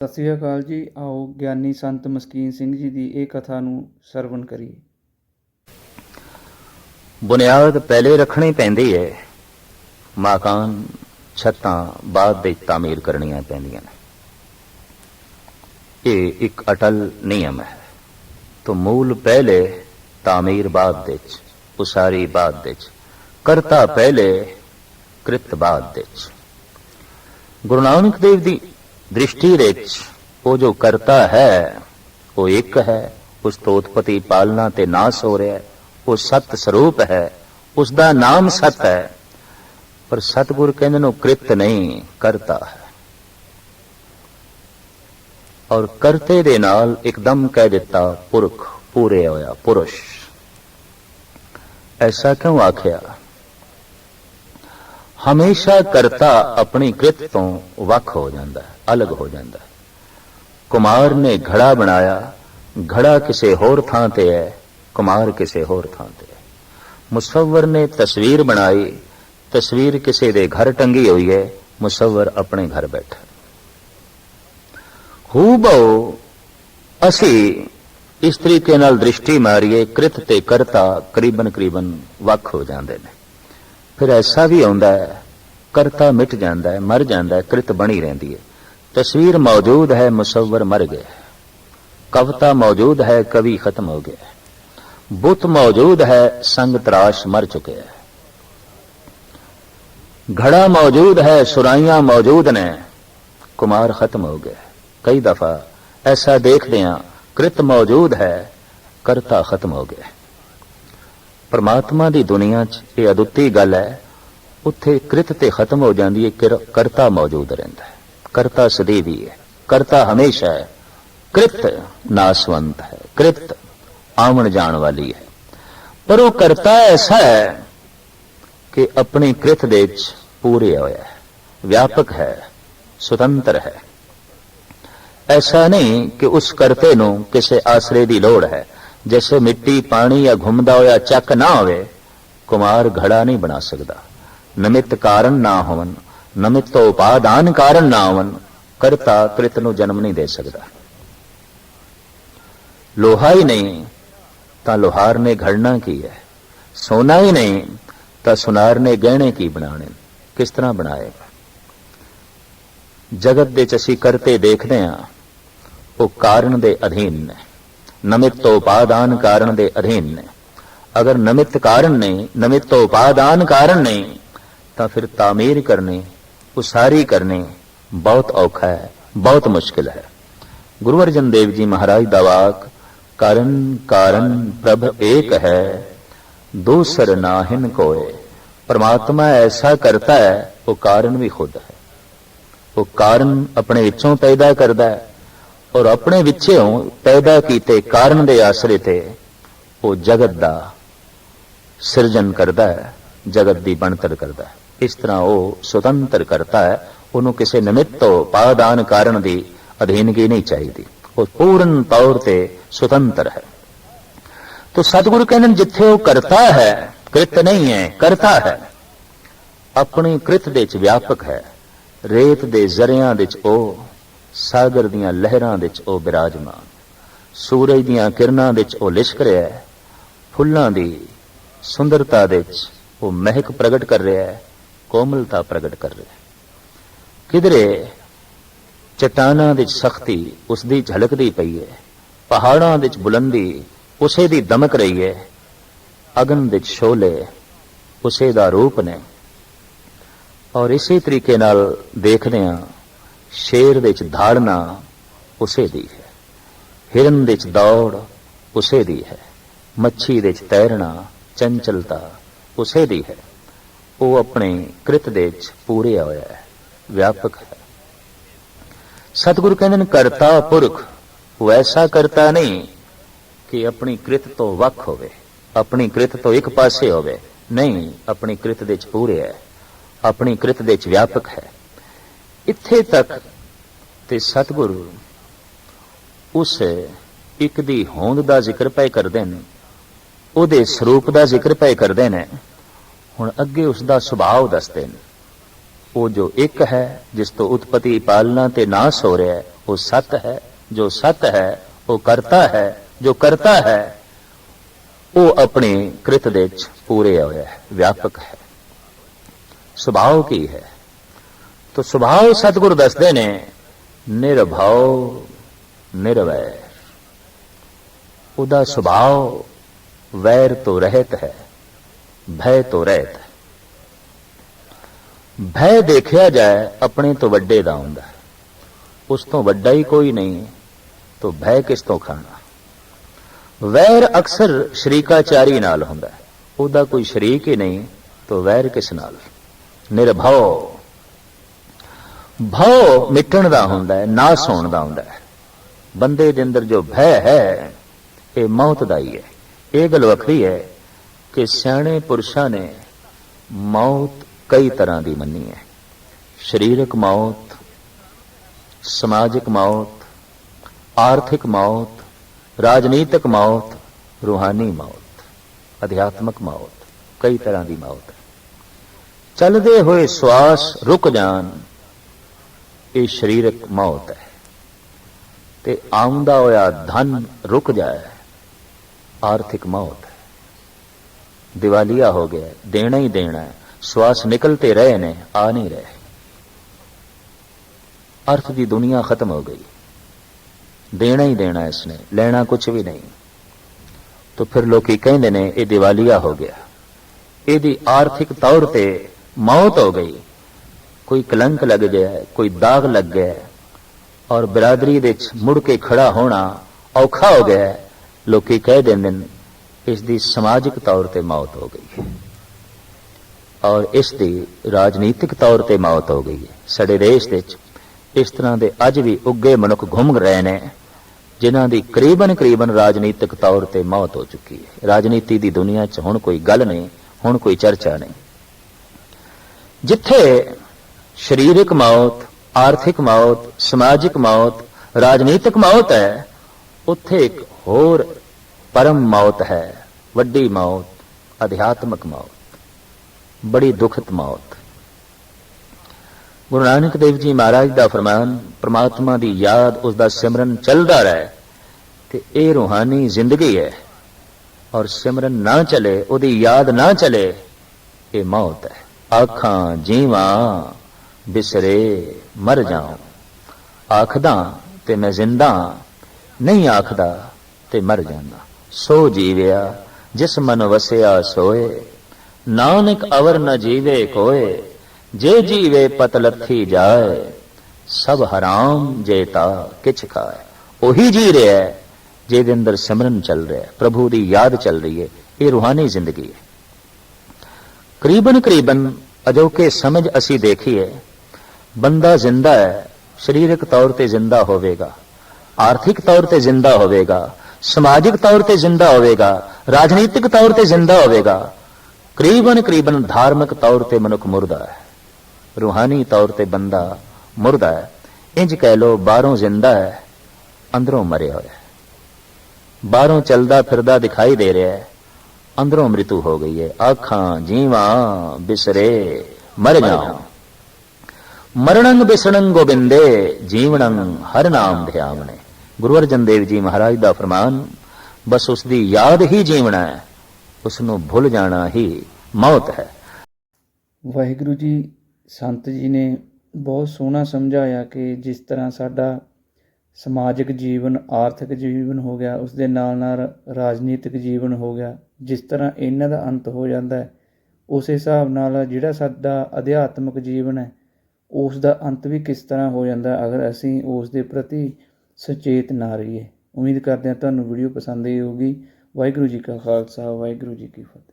ਸਤਿ ਸ੍ਰੀ ਅਕਾਲ ਜੀ, ਆਓ ਗਿਆਨੀ ਸੰਤ ਮਸਕੀਨ ਸਿੰਘ ਜੀ ਦੀ ਇਹ ਕਥਾ ਨੂੰ ਸਰਵਣ ਕਰੀਏ। ਬੁਨਿਆਦ ਪਹਿਲੇ ਰੱਖਣੀ ਪੈਂਦੀ ਹੈ ਮਕਾਨ ਛੱਤਾਂ ਬਾਅਦ ਵਿੱਚ ਤਾਮੀਰ ਕਰਨੀਆਂ ਪੈਂਦੀਆਂ ਨੇ। ਇਹ ਇੱਕ ਅਟਲ ਨਿਯਮ ਹੈ। ਤੋਂ ਮੂਲ ਪਹਿਲੇ ਤਾਮੀਰ ਬਾਅਦ ਵਿੱਚ ਉਸਾਰੀ ਬਾਅਦ ਵਿੱਚ ਕਰਤਾ ਪਹਿਲੇ ਕ੍ਰਿਤ ਬਾਅਦ ਵਿੱਚ ਗੁਰੂ ਨਾਨਕ ਦੇਵ ਦੀ ਦ੍ਰਿਸ਼ਟੀ ਵਿੱਚ ਉਹ ਜੋ ਕਰਤਾ ਹੈ, ਉਹ ਇੱਕ ਹੈ, ਉਸ ਤੋਂ ਉਤਪਤੀ ਪਾਲਣਾ ਤੇ ਨਾਸ ਹੋ ਰਿਹਾ ਹੈ ਉਹ ਸਤ ਸਰੂਪ ਹੈ ਉਸ ਦਾ ਨਾਮ ਸਤ ਹੈ, ਪਰ ਸਤਿਗੁਰ ਕਹਿੰਦੇ ਨੂੰ ਕ੍ਰਿਤ ਨਹੀਂ, ਕਰਤਾ ਹੈ। ਔਰ ਕਰਤੇ ਦੇ ਨਾਲ ਇੱਕਦਮ ਕਹਿ ਦਿੱਤਾ, ਪੁਰਖ, ਪੂਰੇ ਹੋਇਆ, ਪੁਰਸ਼। ਐਸਾ ਕਿਉਂ ਆਖਿਆ? ਹਮੇਸ਼ਾ ਕਰਤਾ ਆਪਣੀ ਕ੍ਰਿਤ ਤੋਂ ਵੱਖ ਹੋ ਜਾਂਦਾ ਹੈ, ਅਲੱਗ ਹੋ ਜਾਂਦਾ ਹੈ। ਕੁਮਾਰ ਨੇ ਘੜਾ ਬਣਾਇਆ, ਘੜਾ ਕਿਸੇ ਹੋਰ ਥਾਂ ਤੇ ਹੈ, ਕੁਮਾਰ ਕਿਸੇ ਹੋਰ ਥਾਂ ਤੇ ਹੈ। ਮੁਸੱਵਰ ਨੇ ਤਸਵੀਰ ਬਣਾਈ, ਤਸਵੀਰ ਕਿਸੇ ਦੇ ਘਰ ਟੰਗੀ ਹੋਈ ਹੈ, ਮੁਸੱਵਰ ਆਪਣੇ ਘਰ ਬੈਠਾ ਹੂਬਹੂ ਅਸੀਂ ਇਸ ਤਰੀਕੇ ਨਾਲ ਦ੍ਰਿਸ਼ਟੀ ਮਾਰੀਏ, ਕ੍ਰਿਤ ਤੇ ਕਰਤਾ ਕਰੀਬਨ ਕਰੀਬਨ ਵੱਖ ਹੋ ਜਾਂਦੇ ਨੇ। ਫਿਰ ਐਸਾ ਵੀ ਆਉਂਦਾ ਹੈ, ਕਰਤਾ ਮਿਟ ਜਾਂਦਾ ਹੈ, ਮਰ ਜਾਂਦਾ ਹੈ, ਕ੍ਰਿਤ ਬਣੀ ਰਹਿੰਦੀ ਹੈ। ਤਸਵੀਰ ਮੌਜੂਦ ਹੈ ਮੁਸੱਵਰ ਮਰ ਗਿਆ ਕਵਿਤਾ ਮੌਜੂਦ ਹੈ, ਕਵੀ ਖਤਮ ਹੋ ਗਿਆ ਬੁੱਤ ਮੌਜੂਦ ਹੈ ਸੰਗ ਤਰਾਸ਼ ਮਰ ਚੁੱਕਿਆ ਹੈ। ਘੜਾ ਮੌਜੂਦ ਹੈ, ਸੁਰਾਈਆਂ ਮੌਜੂਦ ਨੇ। ਕੁਮਾਰ ਖਤਮ ਹੋ ਗਿਆ ਕਈ ਦਫਾ ਐਸਾ ਦੇਖਦੇ ਹਾਂ, ਕ੍ਰਿਤ ਮੌਜੂਦ ਹੈ, ਕਰਤਾ ਖਤਮ ਹੋ ਗਿਆ ਪਰਮਾਤਮਾ ਦੀ ਦੁਨੀਆ 'ਚ ਇਹ ਅਦੁੱਤੀ ਗੱਲ ਹੈ, ਉੱਥੇ ਕ੍ਰਿਤ ਤੇ ਖਤਮ ਹੋ ਜਾਂਦੀ ਹੈ ਕਰਤਾ ਮੌਜੂਦ ਰਹਿੰਦਾ ਹੈ। ਕਰਤਾ ਸਦੀਵੀ ਹੈ, ਕਰਤਾ ਹਮੇਸ਼ਾ ਹੈ, ਕ੍ਰਿਤ ਨਾਸਵੰਤ ਹੈ, ਕ੍ਰਿਤ ਆਵਣ ਜਾਣ ਵਾਲੀ ਹੈ। ਪਰ ਉਹ ਕਰਤਾ ਐਸਾ ਹੈ ਕਿ ਆਪਣੀ ਕ੍ਰਿਤ ਦੇ ਵਿੱਚ ਪੂਰੇ ਹੋਇਆ ਹੈ, ਵਿਆਪਕ ਹੈ, ਸੁਤੰਤਰ ਹੈ। ਐਸਾ ਨਹੀਂ ਕਿ ਉਸ ਕਰਤੇ ਨੂੰ ਕਿਸੇ ਆਸਰੇ ਦੀ ਲੋੜ ਹੈ ਜੈਸੇ ਮਿੱਟੀ ਪਾਣੀ ਜਾਂ ਘੁੰਮਦਾ ਹੋਇਆ ਚੱਕ ਨਾ ਹੋਵੇ ਕੁਮਾਰ ਘੜਾ ਨਹੀਂ ਬਣਾ ਸਕਦਾ ਨਮਿਤ ਕਾਰਨ ਨਾ ਹੋਵਨ ਨਮਿਤ ਤੋਂ ਉਪਾਦਾਨ ਕਾਰਨ ਨਾ ਹੋਵਨ ਕਰਤਾ ਕ੍ਰਿਤ ਨੂੰ ਜਨਮ ਨਹੀਂ ਦੇ ਸਕਦਾ ਲੋਹਾ ਹੀ ਨਹੀਂ ਤਾਂ ਲੋਹਾਰ ਨੇ ਘੜਨਾ ਕੀ ਹੈ ਸੋਨਾ ਹੀ ਨਹੀਂ ਤਾਂ ਸੁਨਾਰ ਨੇ ਗਹਿਣੇ ਕੀ ਬਣਾਉਣੇ ਕਿਸ ਤਰ੍ਹਾਂ ਬਣਾਏਗਾ ਜਗਤ ਦੇ ਚ ਅਸੀਂ ਕਰਤੇ ਦੇਖਦੇ ਹਾਂ ਉਹ ਕਾਰਨ ਦੇ ਅਧੀਨ ਨੇ ਨਮਿਤ ਉਪਾਦਾਨ ਕਾਰਨ ਦੇ ਅਧੀਨ ਨੇ। ਅਗਰ ਨਮਿਤ ਕਾਰਨ ਨਹੀਂ ਨਮਿਤ ਉਪਾਦਾਨ ਕਾਰਨ ਨਹੀਂ ਤਾਂ ਫਿਰ ਤਾਮੀਰ ਕਰਨੀ, ਉਸਾਰੀ ਕਰਨੀ ਬਹੁਤ ਔਖਾ ਹੈ, ਬਹੁਤ ਮੁਸ਼ਕਿਲ ਹੈ। ਗੁਰੂ ਅਰਜਨ ਦੇਵ ਜੀ ਮਹਾਰਾਜ ਦਾ ਵਾਕ, ਕਰਨ ਕਾਰਨ ਪ੍ਰਭ ਏਕ ਹੈ, ਦੂਸਰ ਨਾਹਿਨ ਕੋਏ। ਪਰਮਾਤਮਾ ਐਸਾ ਕਰਤਾ ਹੈ, ਉਹ ਕਾਰਨ ਵੀ ਖੁਦ ਹੈ। ਉਹ ਕਾਰਨ ਆਪਣੇ ਵਿੱਚੋਂ ਪੈਦਾ ਕਰਦਾ ਹੈ। ਔਰ ਆਪਣੇ ਵਿੱਚੋਂ ਪੈਦਾ ਕੀਤੇ ਕਾਰਨ ਦੇ ਆਸਰੇ ਤੇ ਉਹ ਜਗਤ ਦਾ ਸਿਰਜਣ ਕਰਦਾ ਹੈ, ਜਗਤ ਦੀ ਬਣਤਰ ਕਰਦਾ ਹੈ। ਇਸ ਤਰ੍ਹਾਂ ਉਹ ਸੁਤੰਤਰ ਕਰਤਾ ਹੈ, ਉਹਨੂੰ ਕਿਸੇ ਨਿਮਿਤ ਤੋਂ ਪਾਦਾਨ ਕਾਰਨ ਦੀ ਅਧੀਨਗੀ ਨਹੀਂ ਚਾਹੀਦੀ। ਉਹ ਪੂਰਨ ਤੌਰ ਤੇ ਸੁਤੰਤਰ ਹੈ। ਤੋ ਸਤਿਗੁਰੂ ਕਹਿੰਦੇ ਨੇ, ਜਿੱਥੇ ਉਹ ਕਰਤਾ ਹੈ, ਕ੍ਰਿਤ ਨਹੀਂ ਹੈ, ਕਰਤਾ ਹੈ। ਆਪਣੀ ਕ੍ਰਿਤ ਦੇ ਵਿੱਚ ਵਿਆਪਕ ਹੈ। ਰੇਤ ਦੇ ਜ਼ਰਿਆਂ ਵਿੱਚ ਉਹ ਸਾਗਰ ਦੀਆਂ ਲਹਿਰਾਂ ਵਿੱਚ ਉਹ ਬਿਰਾਜਮਾਨ, ਸੂਰਜ ਦੀਆਂ ਕਿਰਨਾਂ ਵਿੱਚ ਉਹ ਲਿਸ਼ਕ ਰਿਹਾ ਹੈ, ਫੁੱਲਾਂ ਦੀ ਸੁੰਦਰਤਾ ਵਿੱਚ ਉਹ ਮਹਿਕ ਪ੍ਰਗਟ ਕਰ ਰਿਹਾ ਹੈ, ਕੋਮਲਤਾ ਪ੍ਰਗਟ ਕਰ ਰਿਹਾ ਹੈ। ਕਿਧਰੇ ਚਟਾਨਾਂ ਵਿੱਚ ਸਖਤੀ ਉਸ ਦੀ ਝਲਕਦੀ ਪਈ ਹੈ, ਪਹਾੜਾਂ ਵਿੱਚ ਬੁਲੰਦੀ ਉਸੇ ਦੀ ਦਮਕ ਰਹੀ ਹੈ, ਅਗਨ ਵਿੱਚ ਸ਼ੋਲੇ ਉਸੇ ਦਾ ਰੂਪ ਨੇ। ਔਰ ਇਸੇ ਤਰੀਕੇ ਨਾਲ ਦੇਖਦੇ ਹਾਂ ਸ਼ੇਰ ਦੇ ਵਿੱਚ ਧਾੜਨਾ ਉਸੇ ਦੀ ਹੈ। ਹਿਰਨ ਦੇ ਵਿੱਚ ਦੌੜ ਉਸੇ ਦੀ ਹੈ। ਮੱਛੀ ਦੇ ਵਿੱਚ ਤੈਰਨਾ ਚੰਚਲਤਾ ਉਸੇ ਦੀ ਹੈ। ਉਹ ਆਪਣੇ ਕ੍ਰਿਤ ਦੇ ਵਿੱਚ ਪੂਰੇ ਹੋਇਆ ਹੈ। ਵਿਆਪਕ ਹੈ। ਸਤਿਗੁਰੂ ਕਹਿੰਦੇ ਨੇ, ਕਰਤਾ ਪੁਰਖ ਉਹ ਐਸਾ ਕਰਤਾ ਨਹੀਂ ਕਿ ਆਪਣੀ ਕ੍ਰਿਤ ਤੋਂ ਵੱਖ ਹੋਵੇ, ਆਪਣੀ ਕ੍ਰਿਤ ਤੋਂ ਇੱਕ ਪਾਸੇ ਹੋਵੇ। ਨਹੀਂ, ਆਪਣੀ ਕ੍ਰਿਤ ਦੇ ਵਿੱਚ ਪੂਰੇ ਹੈ। ਆਪਣੀ ਕ੍ਰਿਤ ਦੇ ਵਿੱਚ ਵਿਆਪਕ ਹੈ। ਇੱਥੇ ਤੱਕ ਤੇ ਸਤਿਗੁਰੂ ਉਸ ਇੱਕ ਦੀ ਹੋਂਦ ਦਾ ਜ਼ਿਕਰ ਪਏ ਕਰਦੇ ਨੇ, ਉਹਦੇ ਸਰੂਪ ਦਾ ਜ਼ਿਕਰ ਪਏ ਕਰਦੇ ਨੇ, ਹੁਣ ਅੱਗੇ ਉਸ ਦਾ ਸੁਭਾਅ ਦੱਸਦੇ ਨੇ। ਉਹ ਜੋ ਇੱਕ ਹੈ, ਜਿਸ ਤੋਂ ਉਤਪਤੀ ਪਾਲਣਾ ਤੇ ਨਾਸ ਹੋ ਰਿਹਾ ਹੈ, ਉਹ ਸਤ ਹੈ। ਜੋ ਸਤ ਹੈ, ਉਹ ਕਰਤਾ ਹੈ। ਜੋ ਕਰਤਾ ਹੈ, ਉਹ ਆਪਣੇ ਕ੍ਰਿਤ ਦੇ ਵਿੱਚ ਪੂਰੇ ਹੋਇਆ ਹੈ, ਵਿਆਪਕ ਹੈ। ਸੁਭਾਅ ਕੀ ਹੈ? ਤੋ ਸੁਭਾਅ ਸਤਿਗੁਰ ਦੱਸਦੇ ਨੇ ਨਿਰਭਉ ਨਿਰਵੈਰ ਉਹਦਾ ਸੁਭਾਅ ਵੈਰ ਤੋਂ ਰਹਿਤ ਹੈ ਭੈ ਤੋਂ ਰਹਿਤ ਹੈ ਭੈ ਦੇਖਿਆ ਜਾਏ ਆਪਣੇ ਤੋਂ ਵੱਡੇ ਦਾ ਹੁੰਦਾ ਉਸ ਤੋਂ ਵੱਡਾ ਹੀ ਕੋਈ ਨਹੀਂ ਤੋ ਭੈ ਕਿਸ ਤੋਂ ਖਾਣਾ ਵੈਰ ਅਕਸਰ ਸ਼ਰੀਕਾਚਾਰੀ ਨਾਲ ਹੁੰਦਾ ਉਹਦਾ ਕੋਈ ਸ਼ਰੀਕ ਹੀ ਨਹੀਂ ਤੋ ਵੈਰ ਕਿਸ ਨਾਲ ਨਿਰਭਉ ਭਉ ਮਿਟਣ ਦਾ ਹੁੰਦਾ ਹੈ ਨਾਸ ਹੋਣ ਦਾ ਹੁੰਦਾ ਹੈ। ਬੰਦੇ ਦੇ ਅੰਦਰ ਜੋ ਭੈ ਹੈ, ਇਹ ਮੌਤ ਦਾ ਹੀ ਹੈ। ਇਹ ਗੱਲ ਵੱਖਰੀ ਹੈ ਕਿ ਸਿਆਣੇ ਪੁਰਸ਼ਾਂ ਨੇ ਮੌਤ ਕਈ ਤਰ੍ਹਾਂ ਦੀ ਮੰਨੀ ਹੈ। ਸਰੀਰਕ ਮੌਤ, ਸਮਾਜਿਕ ਮੌਤ, ਆਰਥਿਕ ਮੌਤ, ਰਾਜਨੀਤਿਕ ਮੌਤ, ਰੂਹਾਨੀ ਮੌਤ, ਅਧਿਆਤਮਕ ਮੌਤ, ਕਈ ਤਰ੍ਹਾਂ ਦੀ ਮੌਤ ਹੈ। ਚੱਲਦੇ ਹੋਏ ਸਵਾਸ ਰੁਕ ਜਾਣ ਇਹ ਸਰੀਰਕ ਮੌਤ ਹੈ। ਤੇ ਆਉਂਦਾ ਹੋਇਆ ਧਨ ਰੁਕ ਜਾਏ, ਆਰਥਿਕ ਮੌਤ ਹੈ। ਦਿਵਾਲੀਆ ਹੋ ਗਿਆ, ਦੇਣਾ ਹੀ ਦੇਣਾ ਹੈ। ਸਵਾਸ ਨਿਕਲਤੇ ਰਹੇ ਨੇ, ਆ ਨਹੀਂ ਰਹੇ। ਅਰਥ ਦੀ ਦੁਨੀਆ ਖਤਮ ਹੋ ਗਈ। ਦੇਣਾ ਹੀ ਦੇਣਾ ਇਸਨੇ, ਲੈਣਾ ਕੁਝ ਵੀ ਨਹੀਂ। ਤਾਂ ਫਿਰ ਲੋਕੀ ਕਹਿੰਦੇ ਨੇ, ਇਹ ਦਿਵਾਲੀਆ ਹੋ ਗਿਆ। ਇਹਦੀ ਆਰਥਿਕ ਤੌਰ ਤੇ ਮੌਤ ਹੋ ਗਈ। ਕੋਈ ਕਲੰਕ ਲੱਗ ਗਿਆ ਕੋਈ ਦਾਗ ਲੱਗ ਗਿਆ ਔਰ ਬਰਾਦਰੀ ਦੇ ਵਿੱਚ ਮੁੜ ਕੇ ਖੜਾ ਹੋਣਾ ਔਖਾ ਹੋ ਗਿਆ ਲੋਕੀ ਕਹਿ ਦਿੰਦੇ ਨੇ, ਇਸ ਦੀ ਸਮਾਜਿਕ ਤੌਰ ਤੇ ਮੌਤ ਹੋ ਗਈ ਹੈ। ਔਰ ਇਸ ਦੀ ਰਾਜਨੀਤਿਕ ਤੌਰ ਤੇ ਮੌਤ ਹੋ ਗਈ ਹੈ। ਸਾਡੇ ਦੇਸ਼ ਦੇ ਵਿੱਚ ਇਸ ਤਰ੍ਹਾਂ ਦੇ ਅੱਜ ਵੀ ਉੱਗੇ ਮਨੁੱਖ ਘੁੰਮ ਰਹੇ ਨੇ, ਜਿਨ੍ਹਾਂ ਦੀ ਕਰੀਬਨ ਕਰੀਬਨ ਰਾਜਨੀਤਿਕ ਤੌਰ ਤੇ ਮੌਤ ਹੋ ਚੁੱਕੀ ਹੈ। ਰਾਜਨੀਤੀ ਦੀ ਦੁਨੀਆ 'ਚ ਹੁਣ ਕੋਈ ਗੱਲ ਨਹੀਂ, ਹੁਣ ਕੋਈ ਚਰਚਾ ਨਹੀਂ। ਜਿੱਥੇ ਸਰੀਰਕ ਮੌਤ, ਆਰਥਿਕ ਮੌਤ, ਸਮਾਜਿਕ ਮੌਤ, ਰਾਜਨੀਤਿਕ ਮੌਤ ਹੈ। ਉੱਥੇ ਇੱਕ ਹੋਰ ਪਰਮ ਮੌਤ ਹੈ, ਵੱਡੀ ਮੌਤ, ਅਧਿਆਤਮਕ ਮੌਤ, ਬੜੀ ਦੁਖਤ ਮੌਤ। ਗੁਰੂ ਨਾਨਕ ਦੇਵ ਜੀ ਮਹਾਰਾਜ ਦਾ ਫਰਮਾਨ, ਪ੍ਰਮਾਤਮਾ ਦੀ ਯਾਦ, ਉਸ ਦਾ ਸਿਮਰਨ ਚੱਲਦਾ ਰਹੇ ਤੇ ਇਹ ਰੂਹਾਨੀ ਜ਼ਿੰਦਗੀ ਹੈ। ਔਰ ਸਿਮਰਨ ਨਾ ਚਲੇ, ਉਹਦੀ ਯਾਦ ਨਾ ਚਲੇ, ਇਹ ਮੌਤ ਹੈ। ਆਖਾਂ ਜੀਵਾਂ ਬਿਸਰੇ, ਮਰ ਜਾਉ। ਆਖਦਾ, ਤੇ ਮੈਂ ਜ਼ਿੰਦਾ ਨਹੀਂ ਆਖਦਾ, ਤੇ ਮਰ ਜਾਂਦਾ। ਸੋ ਜੀਵਿਆ, ਜਿਸ ਮਨ ਵਸਿਆ ਸੋਏ। ਨਾਨਕ ਅਵਰ ਨ ਜੀਵੇ ਕੋਏ। ਜੇ ਜੀਵੇ ਪਤ ਲੱਥੀ ਜਾਏ, ਸਭ ਹਰਾਮ ਜੇਤਾ ਕਿਛ ਖਾਏ। ਉਹੀ ਜੀ ਰਿਹਾ ਜਿਹਦੇ ਅੰਦਰ ਸਿਮਰਨ ਚੱਲ ਰਿਹਾ ਪ੍ਰਭੂ ਦੀ ਯਾਦ ਚੱਲ ਰਹੀ ਹੈ। ਇਹ ਰੂਹਾਨੀ ਜ਼ਿੰਦਗੀ ਹੈ। ਕਰੀਬਨ ਕਰੀਬਨ ਅਜੋਕੇ ਸਮਝ ਅਸੀਂ ਦੇਖੀਏ ਬੰਦਾ ਜ਼ਿੰਦਾ ਹੈ, ਸਰੀਰਕ ਤੌਰ ਤੇ ਜ਼ਿੰਦਾ ਹੋਵੇਗਾ, ਆਰਥਿਕ ਤੌਰ ਤੇ ਜ਼ਿੰਦਾ ਹੋਵੇਗਾ, ਸਮਾਜਿਕ ਤੌਰ ਤੇ ਜ਼ਿੰਦਾ ਹੋਵੇਗਾ, ਰਾਜਨੀਤਿਕ ਤੌਰ ਤੇ ਜ਼ਿੰਦਾ ਹੋਵੇਗਾ, ਕਰੀਬਨ ਕਰੀਬਨ ਧਾਰਮਿਕ ਤੌਰ ਤੇ ਮਨੁੱਖ ਮੁਰਦਾ ਹੈ, ਰੂਹਾਨੀ ਤੌਰ ਤੇ ਬੰਦਾ ਮੁਰਦਾ ਹੈ। ਇੰਜ ਕਹਿ ਲੋ ਬਾਹਰੋਂ ਜ਼ਿੰਦਾ ਹੈ, ਅੰਦਰੋਂ ਮਰਿਆ ਹੋਇਆ ਬਾਹਰੋਂ ਚਲਦਾ ਫਿਰਦਾ ਦਿਖਾਈ ਦੇ ਰਿਹਾ ਹੈ, ਅੰਦਰੋਂ ਮ੍ਰਿਤੂ ਹੋ ਗਈ ਹੈ, ਆਖਾਂ, ਜੀਵਾਂ ਬਿਸਰੇ, ਮਰ ਜਾਉ। ਮਰਣੰ ਬਿਸਣੰ ਗੋਬਿੰਦੇ ਜੀਵਨੰ ਹਰ ਨਾਮ ਧਿਆਵਣੇ। ਗੁਰੂ ਅਰਜਨ ਦੇਵ ਜੀ ਮਹਾਰਾਜ ਦਾ ਫਰਮਾਨ, ਬਸ ਉਸ ਦੀ ਯਾਦ ਹੀ ਜੀਵਣਾ ਹੈ ਉਸ ਨੂੰ ਭੁੱਲ ਜਾਣਾ ਹੀ ਮੌਤ ਹੈ। ਵਾਹਿਗੁਰੂ ਜੀ, ਸੰਤ ਜੀ ਨੇ ਬਹੁਤ ਸੋਹਣਾ ਸਮਝਾਇਆ ਕਿ ਜਿਸ ਤਰ੍ਹਾਂ ਸਾਡਾ ਸਮਾਜਿਕ ਜੀਵਨ, ਆਰਥਿਕ ਜੀਵਨ ਹੋ ਗਿਆ ਉਸ ਦੇ ਨਾਲ ਨਾਲ ਰਾਜਨੀਤਿਕ ਜੀਵਨ ਹੋ ਗਿਆ, ਜਿਸ ਤਰ੍ਹਾਂ ਇਹਨਾਂ ਦਾ ਅੰਤ ਹੋ ਜਾਂਦਾ ਹੈ, ਉਸੇ ਹਿਸਾਬ ਨਾਲ ਜਿਹੜਾ ਸਾਡਾ ਅਧਿਆਤਮਿਕ ਜੀਵਨ ਹੈ ਉਸ ਦਾ ਅੰਤ ਵੀ ਕਿਸ ਤਰ੍ਹਾਂ ਹੋ ਜਾਂਦਾ ਅਗਰ ਅਸੀਂ ਉਸ ਦੇ ਪ੍ਰਤੀ ਸੁਚੇਤ ਨਾ ਰਹੀਏ। ਉਮੀਦ ਕਰਦੇ ਹਾਂ ਤੁਹਾਨੂੰ ਵੀਡੀਓ ਪਸੰਦ ਆਈ ਹੋਊਗੀ। ਵਾਹਿਗੁਰੂ ਜੀ ਕਾ ਖਾਲਸਾ, ਵਾਹਿਗੁਰੂ ਜੀ ਕੀ ਫਤਿਹ।